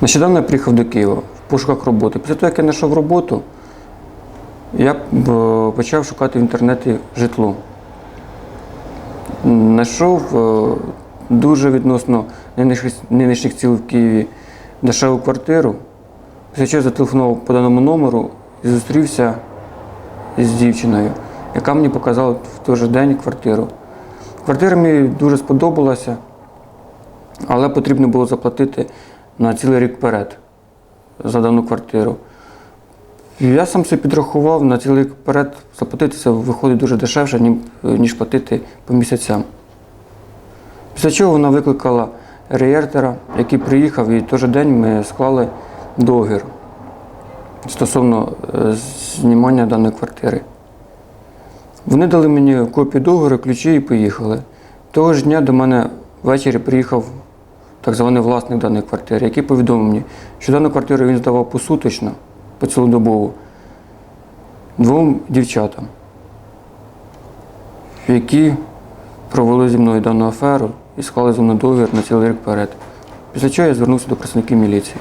Нещодавно я приїхав до Києва в пошуках роботи. Після того, як я знайшов роботу, я е, почав шукати в інтернеті житло. Знайшов е, дуже відносно нинішніх, цілей в Києві дешеву квартиру. Після чого зателефонував по даному номеру і зустрівся з дівчиною, яка мені показала в той же день квартиру. Квартира мені дуже сподобалася, але потрібно було заплатити на цілий рік вперед за дану квартиру. Я сам собі підрахував на цілий рік вперед заплатити це виходить дуже дешевше, ніж платити по місяцям. Після чого вона викликала реєртера, який приїхав, і той же день ми склали договір стосовно е, знімання даної квартири. Вони дали мені копію договору, ключі і поїхали. Того ж дня до мене ввечері приїхав так званий власник даної квартири, який повідомив мені, що дану квартиру він здавав посуточно, по цілодобову двом дівчатам, які провели зі мною дану аферу і склали зі мною договір на цілий рік вперед. Після чого я звернувся до працівників міліції.